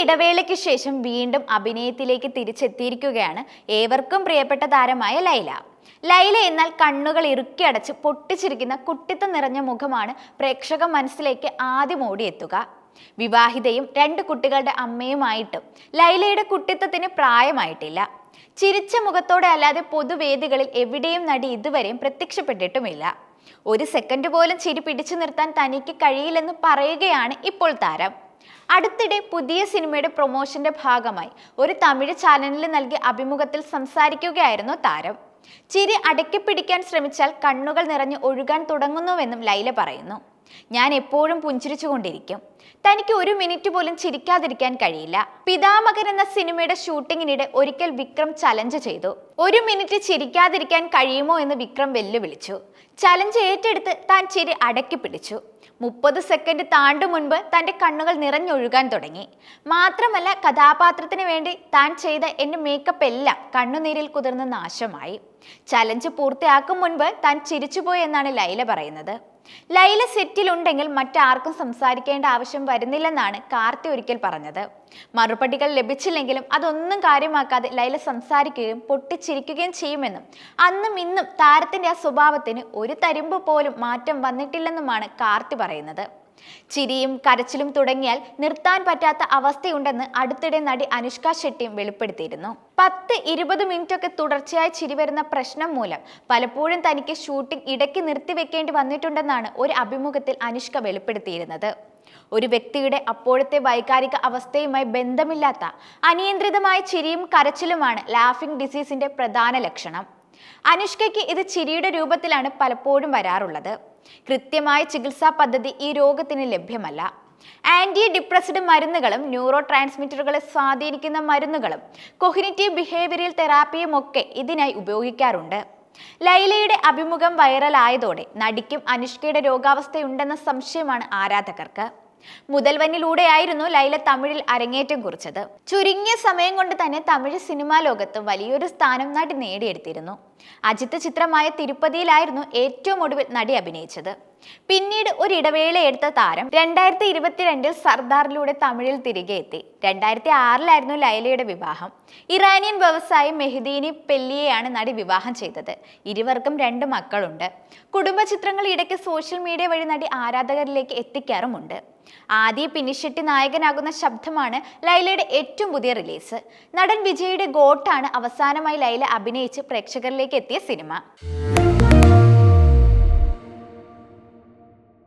ഇടവേളയ്ക്ക് ശേഷം വീണ്ടും അഭിനയത്തിലേക്ക് തിരിച്ചെത്തിയിരിക്കുകയാണ് ഏവർക്കും പ്രിയപ്പെട്ട താരമായ ലൈല. ലൈല എന്നാൽ കണ്ണുകൾ ഇറുക്കി അടച്ച് പൊട്ടിച്ചിരിക്കുന്ന കുട്ടിത്തം നിറഞ്ഞ മുഖമാണ് പ്രേക്ഷക മനസ്സിലേക്ക് ആദ്യം ഓടിയെത്തുക. വിവാഹിതയും രണ്ട് കുട്ടികളുടെ അമ്മയുമായിട്ടും ലൈലയുടെ കുട്ടിത്തത്തിന് പ്രായമായിട്ടില്ല. ചിരിച്ച മുഖത്തോടെ അല്ലാതെ പൊതുവേദികളിൽ എവിടെയും നടി ഇതുവരെയും പ്രത്യക്ഷപ്പെട്ടിട്ടുമില്ല. ഒരു സെക്കൻഡ് പോലും ചിരി പിടിച്ചു നിർത്താൻ തനിക്ക് കഴിയില്ലെന്ന് പറയുകയാണ് ഇപ്പോൾ താരം. അടുത്തിടെ പുതിയ സിനിമയുടെ പ്രൊമോഷന്റെ ഭാഗമായി ഒരു തമിഴ് ചാനലിൽ നൽകിയ അഭിമുഖത്തിൽ സംസാരിക്കുകയായിരുന്നു താരം. ചിരി അടക്കി പിടിക്കാൻ ശ്രമിച്ചാൽ കണ്ണുകൾ നിറഞ്ഞ് ഒഴുകാൻ തുടങ്ങുന്നുവെന്നും ലൈല പറയുന്നു. ഞാൻ എപ്പോഴും പുഞ്ചിരിച്ചുകൊണ്ടിരിക്കും. തനിക്ക് ഒരു മിനിറ്റ് പോലും ചിരിക്കാതിരിക്കാൻ കഴിയില്ല. പിതാമകൻ എന്ന സിനിമയുടെ ഷൂട്ടിങ്ങിനിടെ ഒരിക്കൽ വിക്രം ചലഞ്ച് ചെയ്തു. ഒരു മിനിറ്റ് ചിരിക്കാതിരിക്കാൻ കഴിയുമോ എന്ന് വിക്രം വെല്ലുവിളിച്ചു. ചലഞ്ച് ഏറ്റെടുത്ത് താൻ ചിരി അടക്കി പിടിച്ചു. മുപ്പത് സെക്കൻഡ് താണ്ടു മുൻപ് തന്റെ കണ്ണുകൾ നിറഞ്ഞൊഴുകാൻ തുടങ്ങി. മാത്രമല്ല കഥാപാത്രത്തിന് വേണ്ടി താൻ ചെയ്ത എന്റെ മേക്കപ്പ് എല്ലാം കണ്ണുനീരിൽ കുതിർന്ന് നാശമായി. ചലഞ്ച് പൂർത്തിയാക്കും മുൻപ് താൻ ചിരിച്ചുപോയി എന്നാണ് ലൈല പറയുന്നത്. ലൈല സെറ്റിലുണ്ടെങ്കിൽ മറ്റാർക്കും സംസാരിക്കേണ്ട ആവശ്യം വരുന്നില്ലെന്നാണ് കാർത്തി ഒരിക്കൽ പറഞ്ഞത്. മറുപടികൾ ലഭിച്ചില്ലെങ്കിലും അതൊന്നും കാര്യമാക്കാതെ ലൈല സംസാരിക്കുകയും പൊട്ടിച്ചിരിക്കുകയും ചെയ്യുമെന്നും അന്നും ഇന്നും താരത്തിന്റെ ആ സ്വഭാവത്തിന് ഒരു തരിമ്പ് പോലും മാറ്റം വന്നിട്ടില്ലെന്നുമാണ് കാർത്തി പറയുന്നത്. ചിരിയും കരച്ചിലും തുടങ്ങിയാൽ നിർത്താൻ പറ്റാത്ത അവസ്ഥയുണ്ടെന്ന് അടുത്തിടെ നടി അനുഷ്ക ഷെട്ടിയും വെളിപ്പെടുത്തിയിരുന്നു. പത്ത് ഇരുപത് മിനിറ്റ് ഒക്കെ തുടർച്ചയായി ചിരി വരുന്ന പ്രശ്നം മൂലം പലപ്പോഴും തനിക്ക് ഷൂട്ടിംഗ് ഇടയ്ക്ക് നിർത്തിവെക്കേണ്ടി വന്നിട്ടുണ്ടെന്നാണ് ഒരു അഭിമുഖത്തിൽ അനുഷ്ക വെളിപ്പെടുത്തിയിരുന്നത്. ഒരു വ്യക്തിയുടെ അപ്പോഴത്തെ വൈകാരിക അവസ്ഥയുമായി ബന്ധമില്ലാത്ത അനിയന്ത്രിതമായ ചിരിയും കരച്ചിലുമാണ് ലാഫിംഗ് ഡിസീസിന്റെ പ്രധാന ലക്ഷണം. അനുഷ്കയ്ക്ക് ഇത് ചിരിയുടെ രൂപത്തിലാണ് പലപ്പോഴും വരാറുള്ളത്. കൃത്യമായ ചികിത്സാ പദ്ധതി ഈ രോഗത്തിന് ലഭ്യമല്ല. ആന്റി ഡിപ്രസ്ഡ് മരുന്നുകളും ന്യൂറോ ട്രാൻസ്മിറ്ററുകളെ സ്വാധീനിക്കുന്ന മരുന്നുകളും കൊഹിനിറ്റീവ് ബിഹേവിയറൽ തെറാപ്പിയും ഒക്കെ ഇതിനായി ഉപയോഗിക്കാറുണ്ട്. ലൈലയുടെ അഭിമുഖം വൈറലായതോടെ നടിക്കും അനുഷ്കയുടെ രോഗാവസ്ഥയുണ്ടെന്ന സംശയമാണ് ആരാധകർക്ക്. മുതൽവനിലൂടെയായിരുന്നു ലൈല തമിഴിൽ അരങ്ങേറ്റം കുറിച്ചത്. ചുരുങ്ങിയ സമയം കൊണ്ട് തന്നെ തമിഴ് സിനിമാ ലോകത്ത് വലിയൊരു സ്ഥാനം നടി നേടിയെടുത്തിരുന്നു. അജിത്ത് ചിത്രമായ തിരുപ്പതിയിലായിരുന്നു ഏറ്റവും ഒടുവിൽ നടി അഭിനയിച്ചത്. പിന്നീട് ഒരു ഇടവേളയെടുത്ത താരം രണ്ടായിരത്തി ഇരുപത്തിരണ്ടിൽ സർദാറിലൂടെ തമിഴിൽ തിരികെ എത്തി. രണ്ടായിരത്തി ആറിലായിരുന്നു ലൈലയുടെ വിവാഹം. ഇറാനിയൻ വ്യവസായി മെഹദീനി പെല്ലിയെയാണ് നടി വിവാഹം ചെയ്തത്. ഇരുവർക്കും രണ്ട് മക്കളുണ്ട്. കുടുംബ ചിത്രങ്ങൾ ഇടയ്ക്ക് സോഷ്യൽ മീഡിയ വഴി നടി ആരാധകരിലേക്ക് എത്തിക്കാറുമുണ്ട്. ആദ്യ പിന്നിഷെട്ടി നായകനാകുന്ന ശബ്ദമാണ് ലൈലയുടെ ഏറ്റവും പുതിയ റിലീസ്. നടൻ വിജയുടെ ഗോട്ടാണ് അവസാനമായി ലൈല അഭിനയിച്ച് പ്രേക്ഷകരിലേക്ക് എത്തിയ സിനിമ.